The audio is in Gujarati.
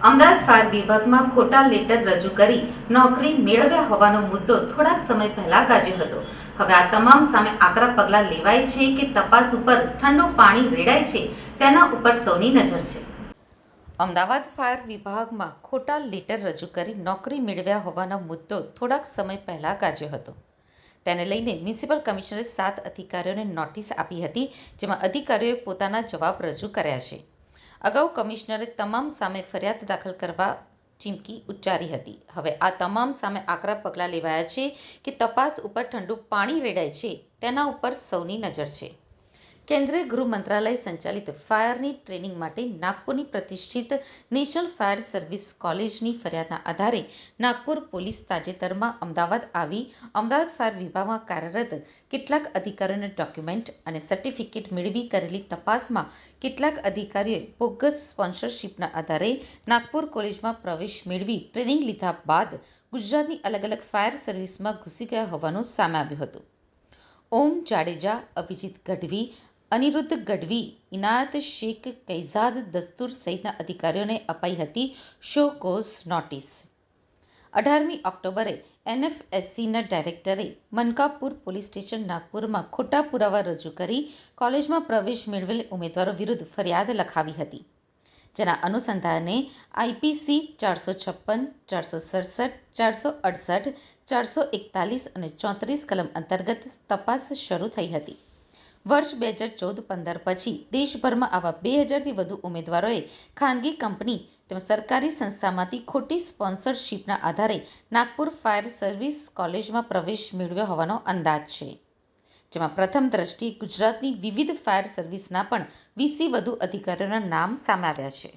ફાયર વિભાગમાં ખોટા લેટર રજૂ કરી નોકરી મેળવ્યા હોવાનો મુદ્દો થોડાક સમય પહેલા ગાજ્યો હતો. હવે આ તમામ સામે આકરા પગલાં લેવાય છે કે તપાસ ઉપર ઠંડુ પાણી રેડાય છે, તેના ઉપર સૌની નજર છે. અમદાવાદ ફાયર વિભાગમાં ખોટા લેટર રજૂ કરી નોકરી મેળવ્યા હોવાનો મુદ્દો થોડાક સમય પહેલા ગાજ્યો હતો. તેને લઈને મ્યુનિસિપલ કમિશનરે સાત અધિકારીઓને નોટિસ આપી હતી, જેમાં અધિકારીઓએ પોતાના જવાબ રજૂ કર્યા છે. અગાઉ કમિશનરે તમામ સામે ફરિયાદ દાખલ કરવા ચીમકી ઉચ્ચારી હતી. હવે આ તમામ સામે આકરા પગલાં લેવાયા છે કે તપાસ ઉપર ઠંડુ પાણી રેડાય છે, તેના ઉપર સૌની નજર છે. કેન્દ્રીય ગૃહ મંત્રાલય સંચાલિત ફાયરની ટ્રેનિંગ માટે નાગપુરની પ્રતિષ્ઠિત નેશનલ ફાયર સર્વિસ કોલેજની ફરિયાદના આધારે નાગપુર પોલીસ તાજેતરમાં અમદાવાદ આવી. અમદાવાદ ફાયર વિભાગમાં કાર્યરત કેટલાક અધિકારીઓના ડોક્યુમેન્ટ અને સર્ટિફિકેટ મેળવી કરેલી તપાસમાં કેટલાક અધિકારીઓએ બોગસ સ્પોન્સરશિપના આધારે નાગપુર કોલેજમાં પ્રવેશ મેળવી ટ્રેનિંગ લીધા બાદ ગુજરાતની અલગ અલગ ફાયર સર્વિસમાં ઘૂસી ગયા હોવાનું સામે આવ્યું હતું. ઓમ જાડેજા, અભિજીત ગઢવી અનિરુદ્ધ ગઢવી, ઇનાયત શેખ કૈઝાદ દસ્તુર સહિતના અધિકારીઓને અપાઈ હતી શો કોઝ નોટિસ. અઢારમી ઓક્ટોબરે એનએફએસસીના ડાયરેક્ટરે મનકાપુર પોલીસ સ્ટેશન નાગપુરમાં ખોટા પુરાવા રજૂ કરી કોલેજમાં પ્રવેશ મેળવેલ ઉમેદવારો વિરુદ્ધ ફરિયાદ લખાવી હતી, જેના અનુસંધાને આઈપીસી ચારસો છપ્પન, ચારસો સડસઠ, ચારસો અડસઠ, ચારસો એકતાલીસ અને ચોત્રીસ કલમ અંતર્ગત તપાસ શરૂ થઈ હતી. વર્ષ બે હજાર ચૌદ પંદર પછી દેશભરમાં આવા બે હજારથી વધુ ઉમેદવારોએ ખાનગી કંપની તેમજ સરકારી સંસ્થામાંથી ખોટી સ્પોન્સરશિપના આધારે નાગપુર ફાયર સર્વિસ કોલેજમાં પ્રવેશ મેળવ્યો હોવાનો અંદાજ છે. જેમાં પ્રથમ દ્રષ્ટિએ ગુજરાતની વિવિધ ફાયર સર્વિસના પણ વીસથી વધુ અધિકારીઓના નામ સામે આવ્યા છે.